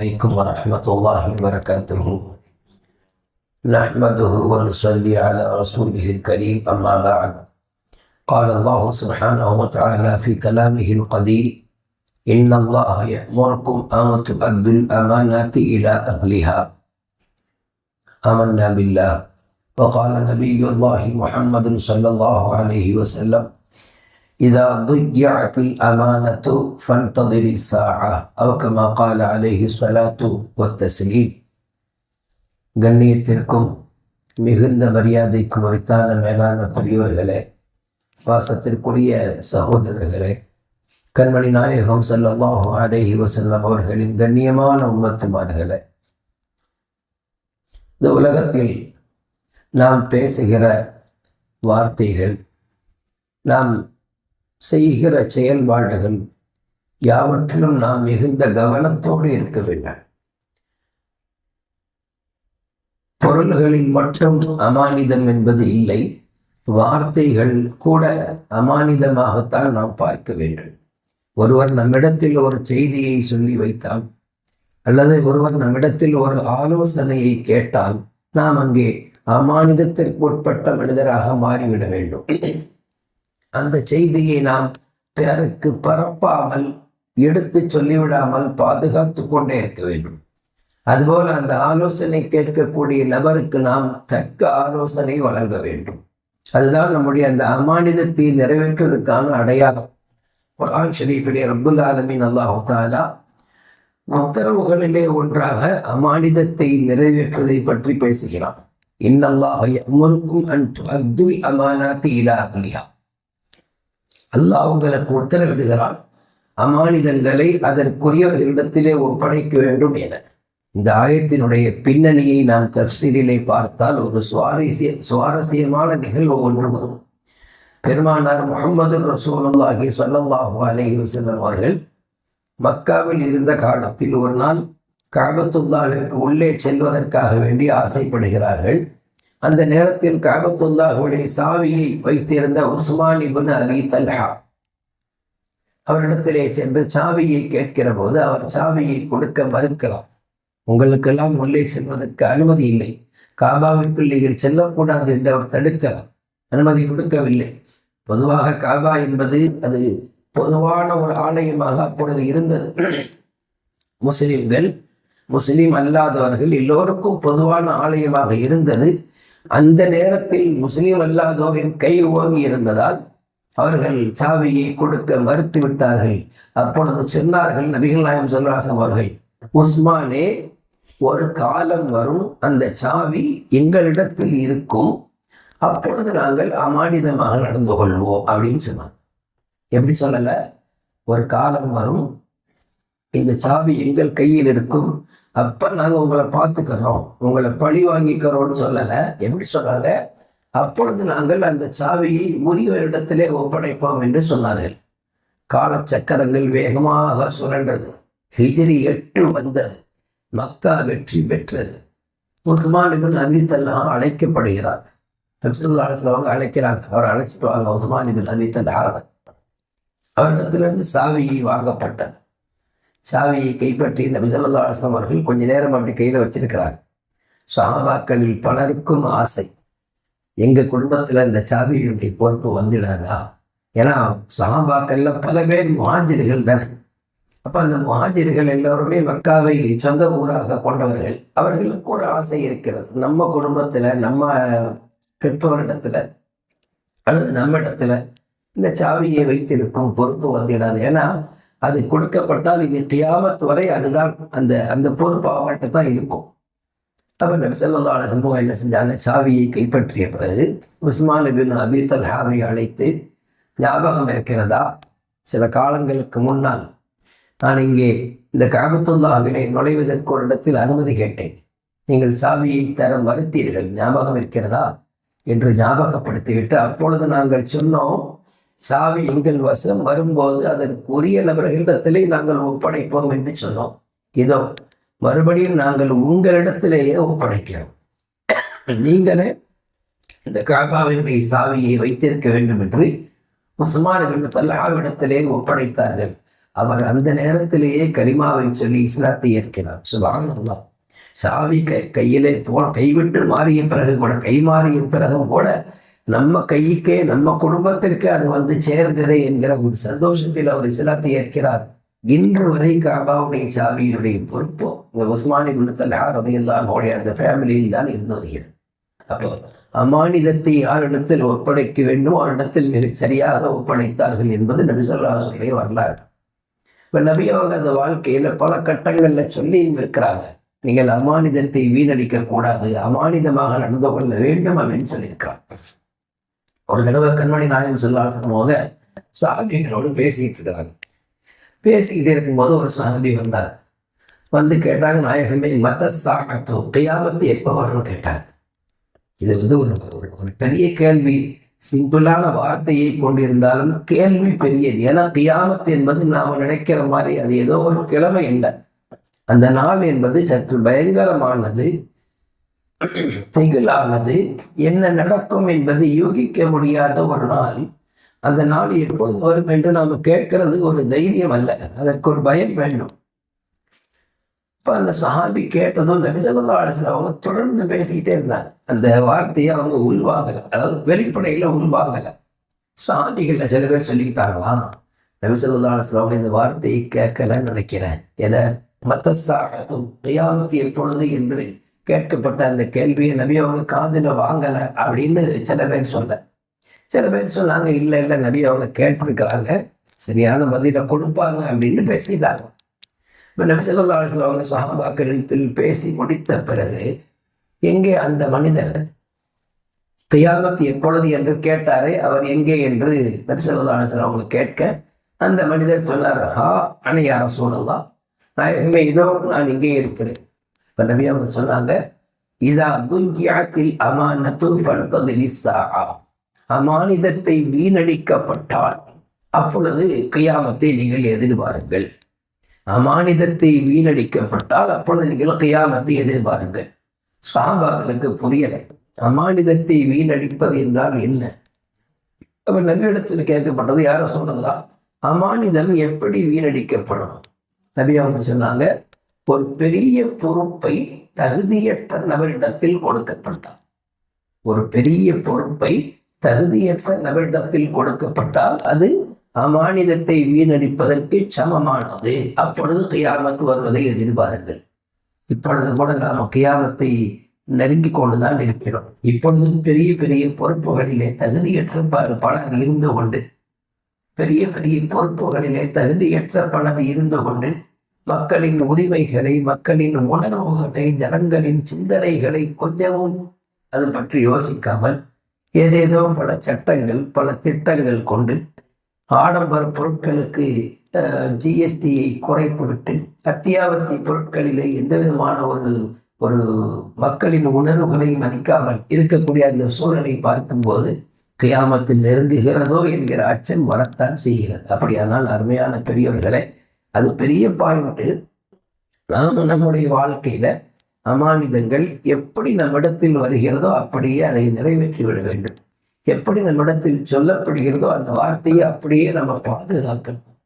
عليكم ورحمة الله وبركاته. نحمده ونصلي على رسوله الكريم أما بعد. قال الله سبحانه وتعالى في كلامه القديم إن الله يأمركم أن تؤدوا الأمانات إلى أهلها. آمنا بالله. وقال نبي الله محمد صلى الله عليه وسلم إذا ضيعت الأمانة فانتظر الساعة أو كما قال عليه الصلاة والتسليم கண்ணியத்திற்கும் மிகுந்த மரியாதைக்கும் உரித்தான மேலான பெரியவர்களே வாசத்திற்குரிய சகோதரர்களே கண்மணி நாயகம் ஸல்லல்லாஹு அலைஹி வஸல்லம் அவர்களின் கண்ணியமான உம்மத்துமார்களே இந்த உலகத்தில் நாம் பேசுகிற வார்த்தைகள் நாம் செய்கிற செயல்பாடுகள் யாவற்றிலும் நாம் மிகுந்த கவனத்தோடு இருக்க வேண்டும். பொருள்களில் மட்டும் அமானிதம் என்பது இல்லை. வார்த்தைகள் கூட அமானிதமாகத்தான் நாம் பார்க்க வேண்டும். ஒருவர் நம்மிடத்தில் ஒரு செய்தியை சொல்லி வைத்தால் அல்லது ஒருவர் நம்மிடத்தில் ஒரு ஆலோசனையை கேட்டால் நாம் அங்கே அமானிதத்திற்கு உட்பட்ட மனிதராக மாறிவிட வேண்டும். அந்த செய்தியை நாம் பிறருக்கு பரப்பாமல் எடுத்து சொல்லிவிடாமல் பாதுகாத்து கொண்டே இருக்க வேண்டும். அதுபோல அந்த ஆலோசனை கேட்கக்கூடிய நபருக்கு நாம் தக்க ஆலோசனை வழங்க வேண்டும். அதுதான் நம்முடைய அந்த அமானிதத்தை நிறைவேற்றுவதற்கான அடையாளம். குரான் ஷரீஃபிலே ரபுல் ஆலமின் அல்லாஹு தாலா உத்தரவுகளிலே ஒன்றாக அமானிதத்தை நிறைவேற்றுவதை பற்றி பேசுகிறான். இன்னல்லாஹ் அமருக்கும் அன் அப்துல் அமானாத்தி இலா அலியா அல்லாஹ் உங்களுக்கு உத்தரவிடுகிறான் அமானிதங்களை அதற்குரியவர்களிடத்திலே ஒப்படைக்க வேண்டும் என. இந்த ஆயத்தினுடைய பின்னணியை நாம் தப்சீரிலே பார்த்தால் ஒரு சுவாரஸ்ய சுவாரஸ்யமான நிகழ்வு ஒன்று வரும். பெருமானார் முகமது ரசூலுல்லாஹி சொல்லல்லாஹு அலைஹி வஸல்லம் அவர்கள் மக்காவில் இருந்த காலத்தில் ஒரு நாள் காபத்துல்லாவிற்கு உள்ளே செல்வதற்காக வேண்டி ஆசைப்படுகிறார்கள். அந்த நேரத்தில் காபத்துல்லாஹுடைய சாவியை வைத்திருந்த உஸ்மான் இபுன் அலி தல்ஹா அவரிடத்திலே சென்று சாவியை கேட்கிற போது அவர் சாவியை கொடுக்க மறுக்கிறார். உங்களுக்கெல்லாம் உள்ளே செல்வதற்கு அனுமதி இல்லை. காபாவிற்குள் நீங்கள் செல்லக்கூடாது என்று அவர் தடுக்கிறார். அனுமதி கொடுக்கவில்லை. பொதுவாக காபா என்பது அது பொதுவான ஒரு ஆலயமாக அப்பொழுது இருந்தது. முஸ்லிம்கள் முஸ்லீம் அல்லாதவர்கள் எல்லோருக்கும் பொதுவான ஆலயமாக இருந்தது. அந்த நேரத்தில் முஸ்லீம் அல்லாதோரின் கை ஓங்கி இருந்ததால் அவர்கள் சாவியை கொடுக்க மறுத்து விட்டார்கள் அப்பொழுது சொன்னார்கள் நபிகள் நாயம் சொல்லாசம் அவர்கள் உஸ்மானே ஒரு காலம் வரும் அந்த சாவி எங்களிடத்தில் இருக்கும். அப்பொழுது நாங்கள் அமானிதமாக நடந்து கொள்வோம் அப்படின்னு சொன்னாங்க. எப்படி சொல்லலை? ஒரு காலம் வரும். இந்த சாவி எங்கள் கையில் இருக்கும். அப்போ நாங்கள் உங்களை பார்த்துக்கிறோம். உங்களை பழி வாங்கிக்கிறோம்னு சொல்லலை. எப்படி சொன்னாங்க அப்பொழுது நாங்கள் அந்த சாவியை உரியவரிடத்திலே ஒப்படைப்போம் என்று சொன்னார்கள். காலச்சக்கரங்கள் வேகமாக சுழன்றது. ஹிஜிரி எட்டு வந்தது. மக்கா வெற்றி பெற்றது. உஸ்மானிபின் அனித்தல்லாம் அழைக்கப்படுகிறார். அவங்க அழைக்கிறாங்க. அவர் அழைச்சிட்டு வாங்க. உஸ்மானிபின் இபின் அனித்தல் அவரிடத்திலிருந்து சாவியை வாங்கப்பட்டது. சாவியை கைப்பற்றி நபி சொல்லா அலுவலம் அவர்கள் கொஞ்ச நேரம் அப்படி கையில் வச்சிருக்கிறாங்க. சஹாபாக்களில் பலருக்கும் ஆசை. எங்கள் குடும்பத்தில் இந்த சாவியுடைய பொறுப்பு வந்துடாதா? ஏன்னா சஹாபாக்கள்ல பல பேர் முஹாஜிர்கள் தான். அப்போ அந்த முஹாஜிர்கள் எல்லோருமே மக்காவை சொந்த ஊராக கொண்டவர்கள். அவர்களுக்கு ஒரு ஆசை இருக்கிறது. நம்ம குடும்பத்தில் நம்ம பெற்றோரிடத்துல அல்லது நம்ம இடத்துல இந்த சாவியை வைத்திருக்கும் பொறுப்பு வந்துடாது. ஏன்னா அது கொடுக்கப்பட்டால் இங்கே கியாமத்து வரை அதுதான் அந்த அந்த பொறுப்பு அவங்கள்ட்ட தான் இருக்கும். அப்போ நபி சொல்லா சம்பவம் என்ன செஞ்சாங்க? சாவியை கைப்பற்றிய பிறகு உஸ்மான் பின் அபி தல்ஹாவை அழைத்து ஞாபகம் இருக்கிறதா? சில காலங்களுக்கு முன்னால் நான் இங்கே இந்த காபத்துல்லாவிலே நுழைவதற்கு ஒரு இடத்தில் அனுமதி கேட்டேன். நீங்கள் சாவியை தர மறுத்தீர்கள் ஞாபகம் இருக்கிறதா? என்று ஞாபகப்படுத்திவிட்டு அப்பொழுது நாங்கள் சொன்னோம் சாவி எங்கள் வசம் வரும்போது அதற்குரிய நபர்களிடத்திலே நாங்கள் ஒப்படைப்போம் என்று சொன்னோம். இதோ மறுபடியும் நாங்கள் உங்களிடத்திலேயே ஒப்படைக்கிறோம். நீங்களே இந்த காபாவினுடைய சாவியை வைத்திருக்க வேண்டும் என்று உஸ்மான் தல்லாவிடத்திலே ஒப்படைத்தார்கள். அவர் அந்த நேரத்திலேயே கரிமாவை சொல்லி இஸ்லாத்தை ஏற்கிறார். சுபானல்லாம் சாவி கை கையிலே போ கைவிட்டு மாறிய பிறகு கூட கை மாறிய பிறகும் கூட நம்ம கைக்கே நம்ம குடும்பத்திற்கு அது வந்து சேர்ந்ததே என்கிற ஒரு சந்தோஷத்தில் அவர் இஸ்லாத்தை ஏற்கிறார். இன்று வரை காபாவுடைய சாவியினுடைய பொறுப்போ இந்த உஸ்மானி குலத்தில் யாரும் அந்த ஃபேமிலியில் தான் இருந்து வருகிறது. அப்போ அமானிதத்தை யாரிடத்தில் ஒப்படைக்க வேண்டும் அவரிடத்தில் மிக சரியாக ஒப்படைத்தார்கள் என்பது நபிசல்லாசருடைய வரலாறு. இப்போ நபி அவங்க அந்த வாழ்க்கையில் பல கட்டங்களில் சொல்லியும் இருக்கிறாங்க. நீங்கள் அமானிதத்தை வீணடிக்க கூடாது அமானிதமாக நடந்து கொள்ள வேண்டும் அப்படின்னு சொல்லியிருக்கிறார் ஒரு தடவை கண்மணி நாயகம் செல்லாசன் போது சுவாமிகளோடு பேசிக்கிட்டு இருக்கிறாங்க. பேசிக்கிட்டே இருக்கும்போது ஒரு சுவாமி வந்தார். வந்து கேட்டாங்க நாயகமே மத சாணத்தோ கையாமத்து எப்போ வரும்னு கேட்டாங்க இது வந்து ஒரு ஒரு பெரிய கேள்வி. சிம்பிளான வார்த்தையை கொண்டிருந்தாலும் கேள்வி பெரியது. ஏன்னா கியாமத்து என்பது நாம் நினைக்கிற மாதிரி அது ஏதோ ஒரு கிழமை இல்லை அந்த நாள் என்பது சற்று பயங்கரமானது. திகிலானது என்ன நடக்கும் என்பது யூகிக்க முடியாத ஒரு நாள். அந்த நாள் எப்பொழுது வரும் என்று நாம் கேட்கறது ஒரு தைரியம் அல்ல. அதற்கு ஒரு பயம் வேண்டும். இப்போ அந்த சஹாபி கேட்டதும் நபிசல்லா அவங்க தொடர்ந்து பேசிக்கிட்டே இருந்தாங்க. அந்த வார்த்தையை அவங்க உள்வாங்கலை. அதாவது வெளிப்படையில் உள்வாங்கலை. சுவாமிகளில் சில பேர் சொல்லிக்கிட்டாங்களாம் நபிசல்லா அவங்க இந்த வார்த்தையை கேட்கலன்னு நினைக்கிறேன். எதை? மத்தசாகும் கையாமத்து எப்பொழுது என்று கேட்கப்பட்ட அந்த கேள்வியை நபி அவங்க காதில் வாங்கலை அப்படின்னு சில பேர் சொல்ல. சில பேர் சொன்னாங்க இல்லை இல்லை நபி அவங்க கேட்டிருக்கிறாங்க. சரியான பதிலை கொடுப்பாங்க அப்படின்னு பேசிட்டாங்க. இப்போ நபி சொல்லா அவங்க சஹாபாக்களிடத்தில் பேசி முடித்த பிறகு எங்கே அந்த மனிதர் கையாமத் எப்பொழுது என்று கேட்டாரே அவர் எங்கே என்று நபி சொல்லா அவங்க கேட்க அந்த மனிதர் சொன்னார் ஹா அணையார நான் நாயகமே இதோ நான் இங்கே இருக்கிறேன். நபி அவங்க சொன்னாங்க இதா குங்கியாத்தில் அமானத்தும் படுத்தது அமானிதத்தை வீணடிக்கப்பட்டால் அப்பொழுது கையாமத்தை நீங்கள் எதிர்பாருங்கள். அமானிதத்தை வீணடிக்கப்பட்டால் அப்பொழுது நீங்கள் கையாமத்தை எதிர்பாருங்கள். சாபாக்களுக்கு புரியலை. அமானிதத்தை வீணடிப்பது என்றால் என்ன? அவர் நபியிடத்தில் கேட்கப்பட்டது யார சொல்றதா? அமானிதம் எப்படி வீணடிக்கப்படும்? நபி அவங்க சொன்னாங்க ஒரு பெரிய பொறுப்பை தகுதியற்ற நபரிடத்தில் கொடுக்கப்பட்டார். ஒரு பெரிய பொறுப்பை தகுதியற்ற நபரிடத்தில் கொடுக்கப்பட்டால் அது அமானிதத்தை வீணடிப்பதற்கு சமமானது. அப்பொழுது கியாமத்து வருவதை எதிர்பாருங்கள். இப்பொழுது கூட நாம் கியாமத்தை நெருங்கி கொண்டுதான் இருக்கிறோம். இப்பொழுதும் பெரிய பெரிய பொறுப்புகளிலே தகுதியற்ற பலர் இருந்து கொண்டு பெரிய பெரிய பொறுப்புகளிலே தகுதியற்ற பலர் இருந்து கொண்டு மக்களின் உரிமைகளை மக்களின் உணர்வுகளை ஜனங்களின் சிந்தனைகளை கொஞ்சமும் அது பற்றி யோசிக்காமல் ஏதேதோ பல சட்டங்கள் பல திட்டங்கள் கொண்டு ஆடம்பர பொருட்களுக்கு ஜிஎஸ்டியை குறைத்துவிட்டு அத்தியாவசிய பொருட்களிலே எந்த விதமான ஒரு ஒரு மக்களின் உணர்வுகளை மதிக்காமல் இருக்கக்கூடிய அந்த சூழலை பார்க்கும்போது கியாமத்தில் நெருங்குகிறதோ என்கிற அச்சம் வரத்தான் செய்கிறது. அப்படியானால் அருமையான பெரியவர்களை அது பெரிய பாயிண்ட்டு நாம் நம்முடைய வாழ்க்கையில் அமானிதங்கள் எப்படி நம்மிடத்தில் வருகிறதோ அப்படியே அதை நிறைவேற்றி விட வேண்டும். எப்படி நம்மிடத்தில் சொல்லப்படுகிறதோ அந்த வார்த்தையை அப்படியே நம்ம பாதுகாக்கணும்.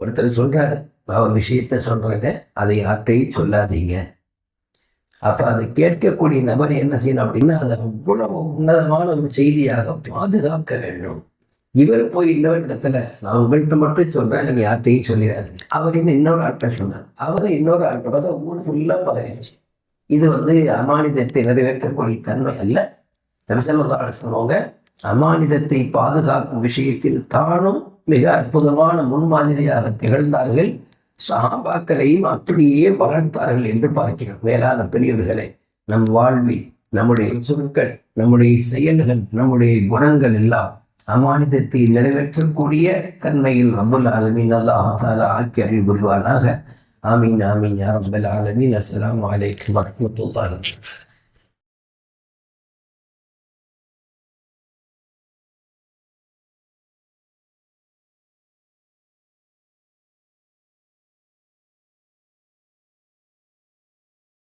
ஒருத்தர் சொல்கிறாரு அவன் விஷயத்த சொல்கிறாங்க அதை யார்கிட்டையும் சொல்லாதீங்க. அப்போ அதை கேட்கக்கூடிய நபர் என்ன செய்யணும் அப்படின்னா அதை அவ்வளவு உன்னதமான ஒரு செய்தியாக பாதுகாக்க வேண்டும். இவர் போய் இன்னொரு இடத்துல நான் உங்கள்கிட்ட மட்டும் சொல்றேன் நீங்கள் யார்கிட்டையும் சொல்லிடாதீங்க. அவர் இன்னும் இன்னொரு ஆட்டை சொன்னார். அவர் இன்னொரு ஆட்டை பார்த்தா ஊர் ஃபுல்லாக பதவிச்சு இது வந்து அமானிதத்தை நிறைவேற்றக்கூடிய தன்மை அல்ல. நபிசல்லா அமானிதத்தை பாதுகாக்கும் விஷயத்தில் தானும் மிக அற்புதமான முன்மாதிரியாக திகழ்ந்தார்கள். சாபாக்களையும் அப்படியே வளர்த்தார்கள் என்று பார்க்கிறோம். மேலான பெரியவர்களை நம் வாழ்வில் நம்முடைய சொற்கள் நம்முடைய செயல்கள் நம்முடைய குணங்கள் எல்லாம் அமானிதத்தை நிறைவேற்றக்கூடிய தன்மையில் ரபுல் ஆலமீன் அல்லாஹால ஆக்கி அறிவு புரிவானாக ஆமீன் ஆமீன் யா ரபுல் ஆலமின். அஸ்லாம் வலைக்கம் வரமத்துல்லாஹ்